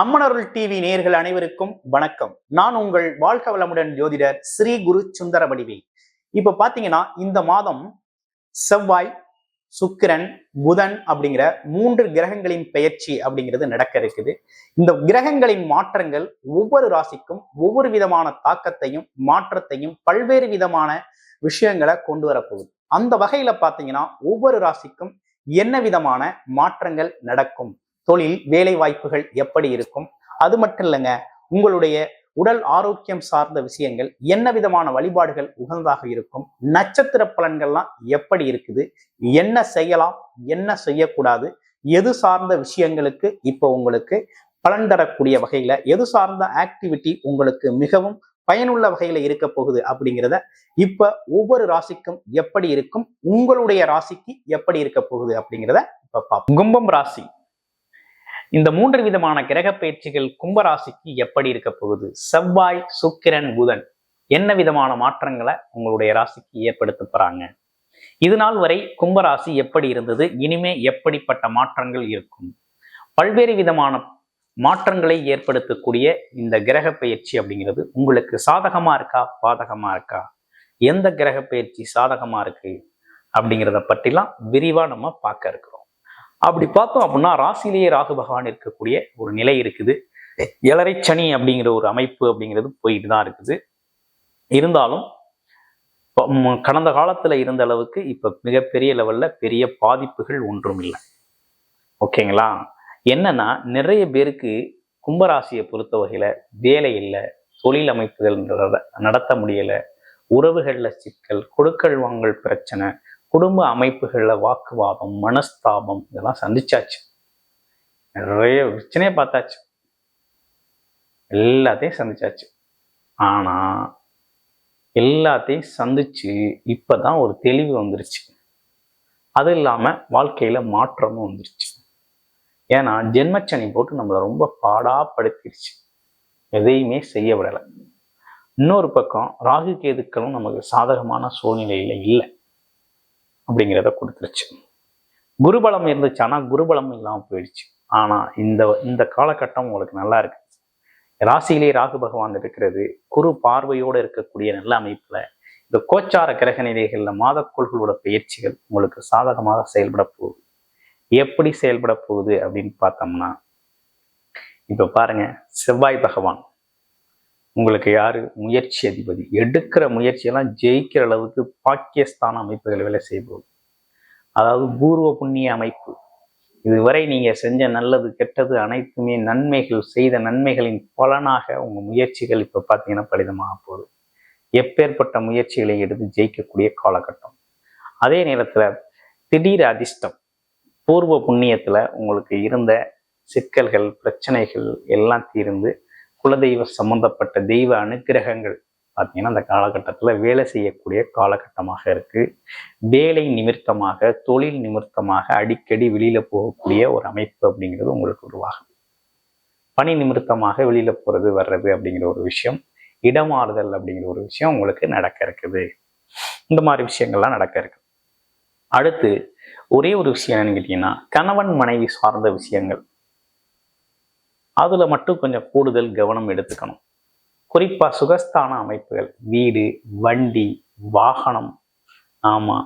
அம்மனருள் TV நேர்கள் அனைவருக்கும் வணக்கம். நான் உங்கள் வாழ்க வளமுடன் ஜோதிடர் ஸ்ரீ குரு சுந்தர வடிவே இப்ப பாத்தீங்கன்னா இந்த மாதம் செவ்வாய் சுக்கிரன் புதன் அப்படிங்கிற மூன்று கிரகங்களின் பெயர்ச்சி அப்படிங்கிறது நடக்க இருக்குது. இந்த கிரகங்களின் மாற்றங்கள் ஒவ்வொரு ராசிக்கும் ஒவ்வொரு விதமான தாக்கத்தையும் மாற்றத்தையும் பல்வேறு விதமான விஷயங்களை கொண்டு வரப்போகுது. அந்த வகையில பாத்தீங்கன்னா ஒவ்வொரு ராசிக்கும் என்ன விதமான மாற்றங்கள் நடக்கும்? தொழில் வேலை வாய்ப்புகள் எப்படி இருக்கும்? அது மட்டும் இல்லைங்க உங்களுடைய உடல் ஆரோக்கியம் சார்ந்த விஷயங்கள் என்ன விதமான வழிபாடுகள் உகந்ததாக இருக்கும் நட்சத்திர பலன்கள்லாம் எப்படி இருக்குது என்ன செய்யலாம் என்ன செய்யக்கூடாது எது சார்ந்த விஷயங்களுக்கு இப்போ உங்களுக்கு பலன் தரக்கூடிய வகையில எது சார்ந்த ஆக்டிவிட்டி உங்களுக்கு மிகவும் பயனுள்ள வகையில இருக்க போகுது அப்படிங்கிறத இப்ப ஒவ்வொரு ராசிக்கும் எப்படி இருக்கும் உங்களுடைய ராசிக்கு எப்படி இருக்க போகுது அப்படிங்கிறத இப்ப பார்ப்போம். கும்பம் ராசி. இந்த மூன்று விதமான கிரக பயிற்சிகள் கும்பராசிக்கு எப்படி இருக்க போகுது? செவ்வாய் சுக்கிரன் புதன் என்ன விதமான மாற்றங்களை உங்களுடைய ராசிக்கு ஏற்படுத்த போறாங்க? இது நாள் வரை கும்பராசி எப்படி இருந்தது? இனிமே எப்படிப்பட்ட மாற்றங்கள் இருக்கும்? பல்வேறு விதமான மாற்றங்களை ஏற்படுத்தக்கூடிய இந்த கிரக பயிற்சி அப்படிங்கிறது உங்களுக்கு சாதகமா இருக்கா? பாதகமா இருக்கா? எந்த கிரக பயிற்சி சாதகமா இருக்கு? அப்படிங்கிறத பற்றிலாம் விரிவா நம்ம பார்க்க இருக்கிறோம். அப்படி பார்த்தோம் அப்படின்னா ராசிலேயே ராகு பகவான் இருக்கக்கூடிய ஒரு நிலை இருக்குது. எலரை சனி அப்படிங்கிற ஒரு அமைப்பு அப்படிங்கிறது போயிட்டு தான் இருக்குது. இருந்தாலும் கடந்த காலத்துல இருந்த அளவுக்கு இப்ப மிகப்பெரிய லெவல்ல பெரிய பாதிப்புகள் ஒன்றும் இல்லை. ஓகேங்களா? என்னன்னா நிறைய பேருக்கு கும்பராசியை பொறுத்த வகையில வேலை இல்லை தொழில் அமைப்புகள் நடத்த முடியல உறவுகள்ல சிக்கல் கொடுக்கல் வாங்கல் பிரச்சனை குடும்ப அமைப்புகளில் வாக்குவாதம் மனஸ்தாபம் இதெல்லாம் சந்திச்சாச்சு. நிறைய பிரச்சனையை பார்த்தாச்சு. எல்லாத்தையும் சந்திச்சாச்சு. ஆனா எல்லாத்தையும் சந்திச்சு இப்பதான் ஒரு தெளிவு வந்துருச்சு. அது இல்லாம வாழ்க்கையில மாற்றமும் வந்துருச்சு. ஏன்னா ஜென்மச்சனி போட்டு நம்மளை ரொம்ப பாடாப்படுத்திடுச்சு எதையுமே செய்ய விடலை. இன்னொரு பக்கம் ராகு கேதுக்களும் நமக்கு சாதகமான சூழ்நிலையில இல்லை. அப்படிங்கிறத கொடுத்துருச்சு. குருபலம் இருந்துச்சு. ஆனால் குருபலம் இல்லாமல் போயிடுச்சு. ஆனால் இந்த இந்த காலகட்டம் உங்களுக்கு நல்லா இருக்கு. ராசியிலே ராகு பகவான் இருக்கிறது. குரு பார்வையோடு இருக்கக்கூடிய நல்ல அமைப்புல இந்த கோச்சார கிரக நிலைகளில் மாதக்கோள்களோட பயிற்சிகள் உங்களுக்கு சாதகமாக செயல்பட போகுது. எப்படி செயல்பட போகுது அப்படின்னு பார்த்தோம்னா இப்போ பாருங்க செவ்வாய் பகவான். உங்களுக்கு யார்? முயற்சி அதிபதி. எடுக்கிற முயற்சியெல்லாம் ஜெயிக்கிற அளவுக்கு பாக்கியஸ்தான அமைப்புகள் வேலை செய்வோம் அதாவது பூர்வ புண்ணிய அமைப்பு. இதுவரை நீங்கள் செஞ்ச நல்லது கெட்டது அனைத்துமே நன்மைகள் செய்த நன்மைகளின் பலனாக உங்கள் முயற்சிகள் இப்போ பார்த்தீங்கன்னா பலிதமாக போகுது. எப்பேற்பட்ட முயற்சிகளை எடுத்து ஜெயிக்கக்கூடிய காலகட்டம். அதே நேரத்தில் திடீர் அதிர்ஷ்டம். பூர்வ புண்ணியத்தில் உங்களுக்கு இருந்த சிக்கல்கள் பிரச்சனைகள் எல்லாம் தீர்ந்து குலதெய்வ சம்பந்தப்பட்ட தெய்வ அனுகிரகங்கள் பார்த்தீங்கன்னா அந்த காலகட்டத்தில் வேலை செய்யக்கூடிய காலகட்டமாக இருக்கு. வேலை நிமித்தமாக தொழில் நிமித்தமாக அடிக்கடி வெளியில போகக்கூடிய ஒரு அமைப்பு அப்படிங்கிறது உங்களுக்கு உருவாகும். பணி நிமித்தமாக வெளியில் போறது வர்றது அப்படிங்கிற ஒரு விஷயம். இடமாறுதல் அப்படிங்கிற ஒரு விஷயம் உங்களுக்கு நடக்க இருக்குது. இந்த மாதிரி விஷயங்கள்லாம் நடக்க இருக்கு. அடுத்து ஒரே ஒரு விஷயம் என்னன்னு கேட்டிங்கன்னா கணவன் மனைவி சார்ந்த விஷயங்கள். அதுல மட்டும் கொஞ்சம் கூடுதல் கவனம் எடுத்துக்கணும். குறிப்பா சுகஸ்தான அமைப்புகள் வீடு வண்டி வாகனம் ஆமா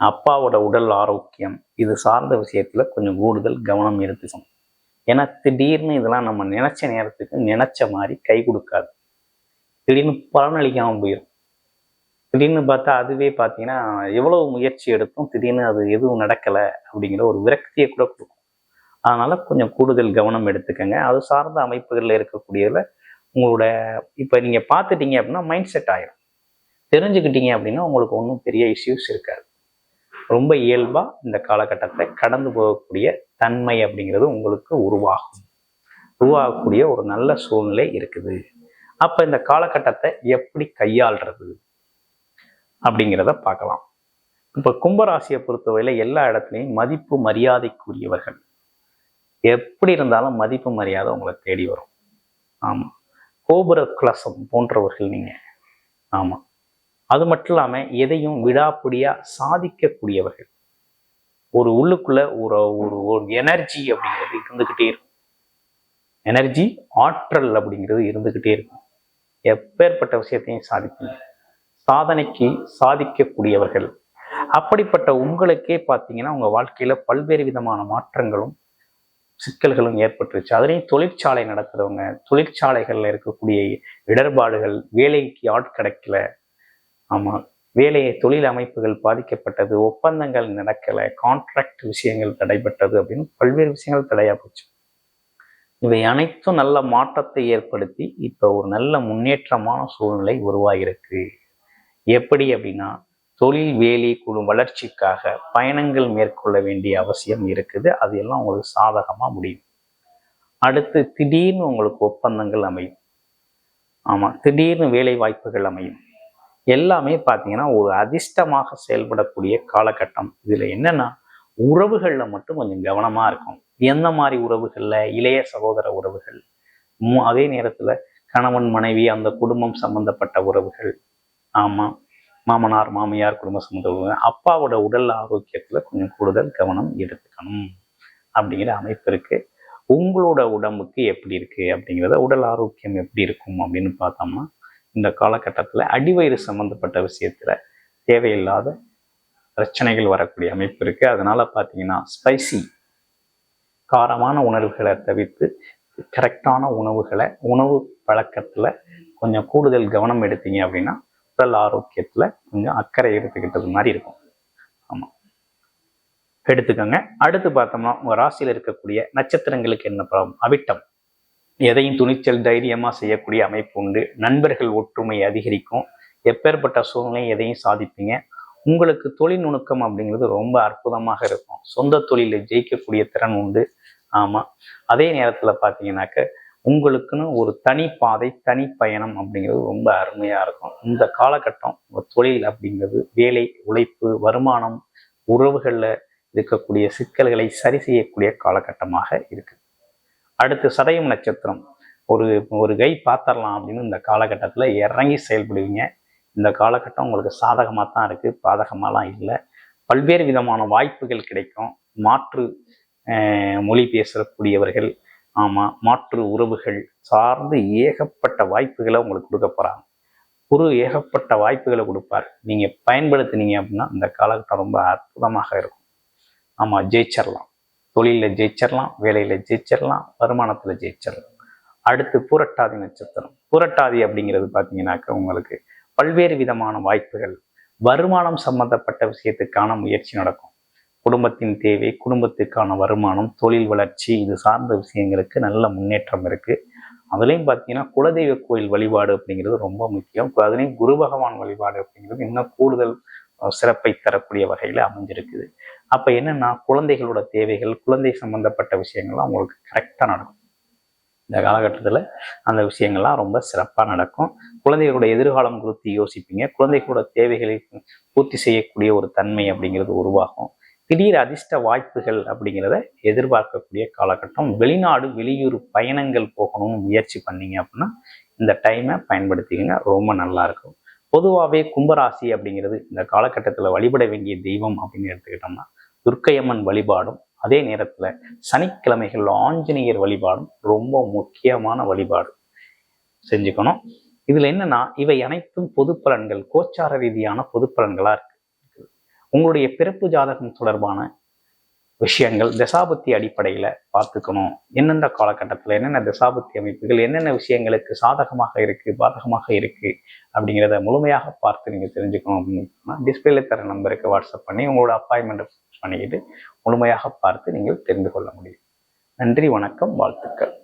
அப்பாவோட உடல் ஆரோக்கியம் இது சார்ந்த விஷயத்துல கொஞ்சம் கூடுதல் கவனம் எடுத்துக்கணும். ஏன்னா திடீர்னு இதெல்லாம் நம்ம நினைச்ச நேரத்துக்கு நினைச்ச மாதிரி கை கொடுக்காது. திடீர்னு பலனளிக்காம போயிடும் திடீர்னு பார்த்தா அதுவே பார்த்தீங்கன்னா எவ்வளவு முயற்சி எடுத்தும் திடீர்னு அது எதுவும் நடக்கலை அப்படிங்கிற ஒரு விரக்தியை கூட கொடுக்கும். அதனால் கொஞ்சம் கூடுதல் கவனம் எடுத்துக்கோங்க. அது சார்ந்த அமைப்புகளில் இருக்கக்கூடியதில் உங்களோட இப்போ நீங்கள் பார்த்துட்டீங்க அப்படின்னா மைண்ட் செட் ஆகிடும் தெரிஞ்சுக்கிட்டீங்க அப்படின்னா உங்களுக்கு ஒன்றும் பெரிய இஷ்யூஸ் இருக்காது. ரொம்ப இயல்பாக இந்த காலகட்டத்தை கடந்து போகக்கூடிய தன்மை அப்படிங்கிறது உங்களுக்கு உருவாகும். உருவாகக்கூடிய ஒரு நல்ல சூழ்நிலை இருக்குது. அப்போ இந்த காலகட்டத்தை எப்படி கையாள்றது அப்படிங்கிறத பார்க்கலாம். இப்போ கும்பராசியை பொறுத்தவரையில் எல்லா இடத்துலையும் மதிப்பு மரியாதைக்குரியவர்கள். எப்படி இருந்தாலும் மதிப்பு மரியாதை உங்களை தேடி வரும். ஆமாம் கோபுர கலசம் போன்றவர்கள் நீங்கள் ஆமாம் அது மட்டும் இல்லாமல் எதையும் விடாப்பிடியாக சாதிக்கக்கூடியவர்கள். ஒரு உள்ளுக்குள்ள ஒரு ஒரு ஒரு எனர்ஜி அப்படிங்கிறது இருந்துக்கிட்டே இருக்கும். எனர்ஜி ஆற்றல் அப்படிங்கிறது இருந்துக்கிட்டே இருக்கும். எப்பேற்பட்ட விஷயத்தையும் சாதிப்பீங்க. சாதனைக்கு சாதிக்கக்கூடியவர்கள். அப்படிப்பட்ட உங்களுக்கே பார்த்தீங்கன்னா உங்க வாழ்க்கையில பல்வேறு விதமான மாற்றங்களும் சிக்கல்களும் ஏற்பட்டுருச்சு. அதுலேயும் தொழிற்சாலை நடத்துறவங்க தொழிற்சாலைகள்ல இருக்கக்கூடிய இடர்பாடுகள் வேலைக்கு ஆட்கிடைக்கல ஆமாம் ஆமா வேலையை தொழில் அமைப்புகள் பாதிக்கப்பட்டது ஒப்பந்தங்கள் நடக்கல கான்ட்ராக்ட் விஷயங்கள் தடைப்பட்டது அப்படின்னு பல்வேறு விஷயங்கள் தடையா போச்சு. இவை அனைத்தும் நல்ல மாற்றத்தை ஏற்படுத்தி இப்போ ஒரு நல்ல முன்னேற்றமான சூழ்நிலை உருவாகிருக்கு எப்படி அப்படின்னா தொழில் வேலி குழு வளர்ச்சிக்காக பயணங்கள் மேற்கொள்ள வேண்டிய அவசியம் இருக்குது. அது எல்லாம் உங்களுக்கு சாதகமாக முடியும். அடுத்து திடீர்னு உங்களுக்கு ஒப்பந்தங்கள் அமையும். ஆமாம் திடீர்னு வேலை வாய்ப்புகள் அமையும். எல்லாமே பார்த்தீங்கன்னா ஒரு அதிர்ஷ்டமாக செயல்படக்கூடிய காலகட்டம். இதில் என்னென்னா உறவுகளில் மட்டும் கொஞ்சம் கவனமாக இருக்கும் எந்த மாதிரி உறவுகளில்? இளைய சகோதர உறவுகள். அதே நேரத்தில் கணவன் மனைவி அந்த குடும்பம் சம்பந்தப்பட்ட உறவுகள். ஆமாம் மாமனார் மாமியார் குடும்ப சம்பந்த அப்பாவோட உடல் ஆரோக்கியத்தில் கொஞ்சம் கூடுதல் கவனம் எடுத்துக்கணும் அப்படிங்கிற அமைப்பு இருக்கு. உங்களோட உடம்புக்கு எப்படி இருக்கு அப்படிங்கிறத உடல் ஆரோக்கியம் எப்படி இருக்கும் அப்படின்னு பார்த்தோம்னா இந்த காலகட்டத்தில் அடிவயிறு சம்மந்தப்பட்ட விஷயத்தில் தேவையில்லாத பிரச்சனைகள் வரக்கூடிய அமைப்பு இருக்குது அதனால் பார்த்தீங்கன்னா ஸ்பைசி காரமான உணர்வுகளை தவிர்த்து கரெக்டான உணவுகளை உணவு பழக்கத்தில் கொஞ்சம் கூடுதல் கவனம் எடுத்தீங்க அப்படின்னா உடல் ஆரோக்கியத்தில் கொஞ்சம் அக்கறை எடுத்துக்கிட்டது மாதிரி இருக்கும். ஆமாம் எடுத்துக்கோங்க. அடுத்து பார்த்தோம்னா உங்கள் ராசியில் இருக்கக்கூடிய நட்சத்திரங்களுக்கு என்ன ப்ராப்ளம் அவிட்டம். எதையும் துணிச்சல் தைரியமாக செய்யக்கூடிய அமைப்பு உண்டு. நண்பர்கள் ஒற்றுமை அதிகரிக்கும். எப்பேற்பட்ட சூழ்நிலை எதையும் சாதிப்பீங்க. உங்களுக்கு தொழில் நுணுக்கம் அப்படிங்கிறது ரொம்ப அற்புதமாக இருக்கும். சொந்த தொழிலில் ஜெயிக்கக்கூடிய திறன் உண்டு. ஆமாம் அதே நேரத்தில் பார்த்தீங்கன்னாக்க உங்களுக்குன்னு ஒரு தனி பாதை தனி பயணம் அப்படிங்கிறது ரொம்ப அருமையாக இருக்கும். இந்த காலகட்டம் தொழில் அப்படிங்கிறது வேலை உழைப்பு வருமானம் உறவுகளில் இருக்கக்கூடிய சிக்கல்களை சரி செய்யக்கூடிய காலகட்டமாக இருக்குது அடுத்து சதயம் நட்சத்திரம். ஒரு ஒரு கை பார்த்துடலாம் அப்படின்னு இந்த காலகட்டத்தில் இறங்கி செயல்படுவீங்க. இந்த காலகட்டம் உங்களுக்கு சாதகமாக தான் இருக்குது பாதகமாலாம் இல்லை. பல்வேறு விதமான வாய்ப்புகள் கிடைக்கும். மாற்று மொழி பேசக்கூடியவர்கள் ஆமாம் மாற்று உறவுகள் சார்ந்து ஏகப்பட்ட வாய்ப்புகளை உங்களுக்கு கொடுக்க போகிறாங்க ஒரு ஏகப்பட்ட வாய்ப்புகளை கொடுப்பார். நீங்கள் பயன்படுத்தினீங்க அப்படின்னா இந்த காலகட்டம் ரொம்ப அற்புதமாக இருக்கும். ஆமாம் ஜெயிச்சிடலாம் தொழிலில் ஜெயிச்சிடலாம் வேலையில் ஜெயிச்சிடலாம் வருமானத்தில் ஜெயிச்சிடலாம் அடுத்து புரட்டாதி நட்சத்திரம். புரட்டாதி அப்படிங்கிறது பார்த்தீங்கன்னாக்க உங்களுக்கு பல்வேறு விதமான வாய்ப்புகள் வருமானம் சம்பந்தப்பட்ட விஷயத்துக்கான முயற்சி நடக்கும். குடும்பத்தின் தேவை குடும்பத்துக்கான வருமானம் தொழில் வளர்ச்சி இது சார்ந்த விஷயங்களுக்கு நல்ல முன்னேற்றம் இருக்குது அதுலேயும் பார்த்தீங்கன்னா குலதெய்வ கோயில் வழிபாடு அப்படிங்கிறது ரொம்ப முக்கியம். அதுலேயும் குரு பகவான் வழிபாடு அப்படிங்கிறது இன்னும் கூடுதல் சிறப்பை தரக்கூடிய வகையில் அமைஞ்சிருக்குது. அப்போ என்னென்னா குழந்தைகளோட தேவைகள் குழந்தை சம்பந்தப்பட்ட விஷயங்கள்லாம் உங்களுக்கு கரெக்டாக நடக்கும். இந்த காலகட்டத்தில் அந்த விஷயங்கள்லாம் ரொம்ப சிறப்பாக நடக்கும். குழந்தைகளோட எதிர்காலம் குறித்து யோசிப்பீங்க. குழந்தைகளோட தேவைகளை பூர்த்தி செய்யக்கூடிய ஒரு தன்மை அப்படிங்கிறது உருவாகும். திடீர் அதிர்ஷ்ட வாய்ப்புகள் அப்படிங்கிறத எதிர்பார்க்கக்கூடிய காலகட்டம். வெளிநாடு வெளியூர் பயணங்கள் போகணும்னு முயற்சி பண்ணீங்க அப்படின்னா இந்த டைமை பயன்படுத்திக்கங்க. ரொம்ப நல்லா இருக்கும். பொதுவாகவே கும்பராசி அப்படிங்கிறது இந்த காலகட்டத்தில் வழிபட வேண்டிய தெய்வம் அப்படின்னு எடுத்துக்கிட்டோம்னா துர்க்கையம்மன் வழிபாடும் அதே நேரத்தில் சனிக்கிழமைகள் ஆஞ்சநேயர் வழிபாடும் ரொம்ப முக்கியமான வழிபாடு செஞ்சுக்கணும். இதில் என்னன்னா இவை அனைத்தும் பொது பலன்கள் கோச்சார ரீதியான பொது பலன்களாக இருக்கு. உங்களுடைய பிறப்பு ஜாதகம் தொடர்பான விஷயங்கள் தசாபத்தி அடிப்படையில் பார்த்துக்கணும். எந்தெந்த காலகட்டத்தில் என்னென்ன தசாபத்தி அமைப்புகள் என்னென்ன விஷயங்களுக்கு சாதகமாக இருக்குது பாதகமாக இருக்குது அப்படிங்கிறத முழுமையாக பார்த்து நீங்கள் தெரிஞ்சுக்கணும் அப்படின்னு டிஸ்பிளேல தர நம்பருக்கு வாட்ஸ்அப் பண்ணி உங்களோட அப்பாயின்மெண்ட் பண்ணிக்கிட்டு முழுமையாக பார்த்து நீங்கள் தெரிந்து கொள்ள முடியும். நன்றி வணக்கம் வாழ்த்துக்கள்.